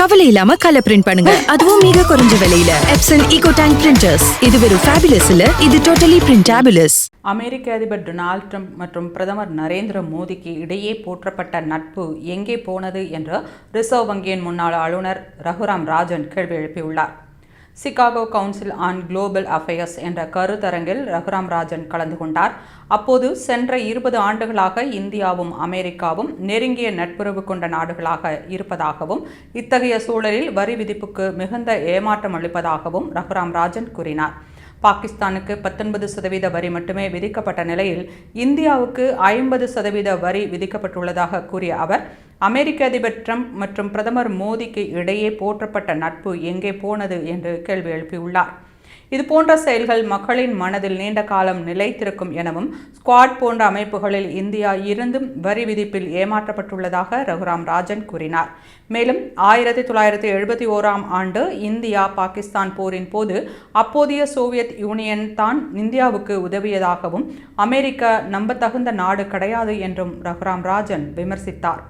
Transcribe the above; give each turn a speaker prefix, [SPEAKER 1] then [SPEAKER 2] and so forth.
[SPEAKER 1] கவலை இல்லாம colour print பண்ணுங்க. அதுவும் மிக குறைஞ்ச விலையில. எப்சன் ஈகோ டேங்க் பிரிண்டர்ஸ் இது வெறும் ஃபேபிலஸ் இல்ல இது டோட்டலி பிரிண்டாபிலஸ்
[SPEAKER 2] அமெரிக்க அதிபர் டொனால்ட் ட்ரம்ப் மற்றும் பிரதமர் நரேந்திர மோடிக்கு இடையே போற்றப்பட்ட நட்பு எங்கே போனது என்று ரிசர்வ் வங்கியின் முன்னாள் ஆளுநர் ரகுராம் ராஜன் கேள்வி எழுப்பியுள்ளார். Chicago council on global affairs என்ற கருத்தரங்கில் ரகுராம் ராஜன் கலந்து கொண்டார். அப்போது சென்ற இருபது ஆண்டுகளாக இந்தியாவும் அமெரிக்காவும் நெருங்கிய நட்புறவு கொண்ட நாடுகளாக இருப்பதாகவும் இத்தகைய சூழலில் வரி விதிப்புக்கு மிகுந்த ஏமாற்றம் அளிப்பதாகவும் ரகுராம் ராஜன் கூறினார். பாகிஸ்தானுக்கு பத்தொன்பது சதவீத வரி மட்டுமே விதிக்கப்பட்ட நிலையில் இந்தியாவுக்கு ஐம்பது சதவீத வரி விதிக்கப்பட்டுள்ளதாக கூறிய அவர் அமெரிக்க அதிபர் ட்ரம்ப் மற்றும் பிரதமர் மோடிக்கு இடையே போற்றப்பட்ட நட்பு எங்கே போனது என்று கேள்வி எழுப்பியுள்ளார். இது போன்ற செயல்கள் மக்களின் மனதில் நீண்ட காலம் நிலைத்திருக்கும் எனவும் ஸ்குவாட் போன்ற அமைப்புகளில் இந்தியா இருந்தும் வரி விதிப்பில் ஏமாற்றப்பட்டுள்ளதாக ரகுராம் ராஜன் கூறினார். மேலும் ஆயிரத்தி தொள்ளாயிரத்தி எழுபத்தி ஓராம் ஆண்டு இந்தியா பாகிஸ்தான் போரின் போது அப்போதைய சோவியத் யூனியன் தான் இந்தியாவுக்கு உதவியதாகவும் அமெரிக்கா நம்பத்தகுந்த நாடு கிடையாது என்றும் ரகுராம் ராஜன் விமர்சித்தார்.